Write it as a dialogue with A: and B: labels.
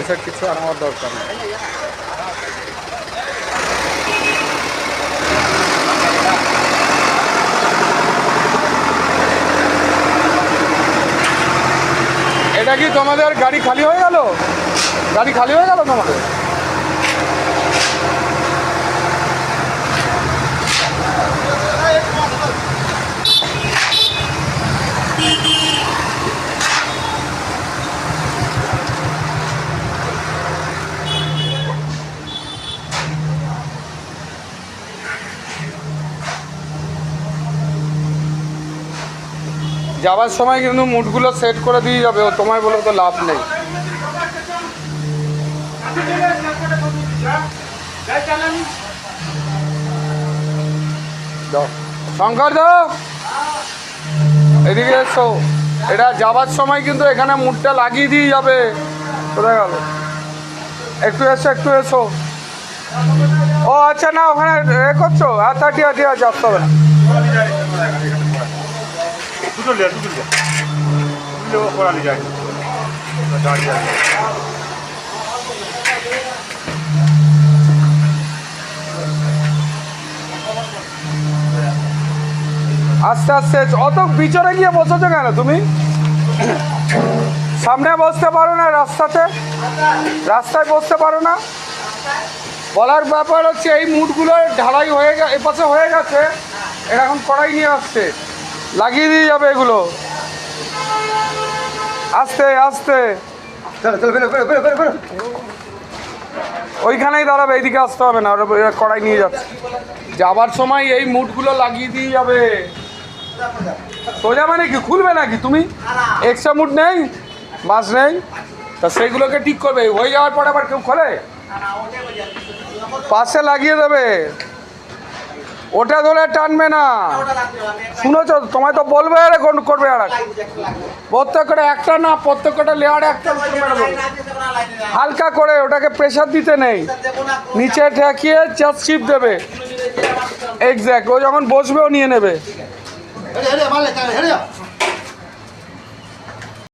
A: এসব কিছু আর আমার দরকার নেই। এটা কি তোমাদের গাড়ি খালি হয়ে গেল? গাড়ি খালি হয়ে গেল তোমাদের? যাওয়ার সময় কিন্তু মুডগুলো সেট করে দিয়ে যাবে, ও তোমায় বলে তো লাভ নেই। শঙ্কর এদিকে এসো। এটা যাবার সময় কিন্তু এখানে মুডটা লাগিয়ে দিয়ে যাবে। কোথায় গেল? একটু এসো একটু এসো। ও আচ্ছা না, ওখানে এ করছ? আচ্ছা ঠিক আছে, আসতে হবে না।
B: দুটো দুটো দুটো যায়। দাঁড়িয়ে
A: আস্তে আস্তে অত পিছনে গিয়ে বসেছো কেন তুমি? সামনে বসতে পারো না রাস্তাতে। রাস্তায় বসতে পারো না। বলার ব্যাপার হচ্ছে এই মুডগুলো ঢালাই হয়ে গে এপাশে হয়ে গেছে। এরা এখন কড়াই নিয়ে আসছে। লাগিয়ে দিয়ে যাবে এগুলো। আস্তে আস্তে। ওইখানেই দাঁড়াবে এইদিকে আসতে হবে না ওরা কড়াই নিয়ে যাচ্ছে। যাবার সময় এই মুডগুলো লাগিয়ে দিয়ে যাবে। সোজা মানে কি খুলবে নাকি তুমি? এক্সট্রা মুড নেই? বাস নেই? তা সেইগুলোকে ঠিক করবে। হয়ে যাওয়ার পরে আবার কেউ খোলে? পাশে লাগিয়ে দেবে। ওটা ধরে টানবে না। শুনেছ? তোমায় তো বলবে আরে কোন করবে আর প্রত্যেকটা একটা না প্রত্যেকটা লেয়ার একটা। হালকা করে, ওটাকে প্রেশার দিতে নেই। নিচে ঠেকিয়ে চার শিপ দেবে। এক্স্যাক্ট ও যখন বসবে, ও নিয়ে নেবে।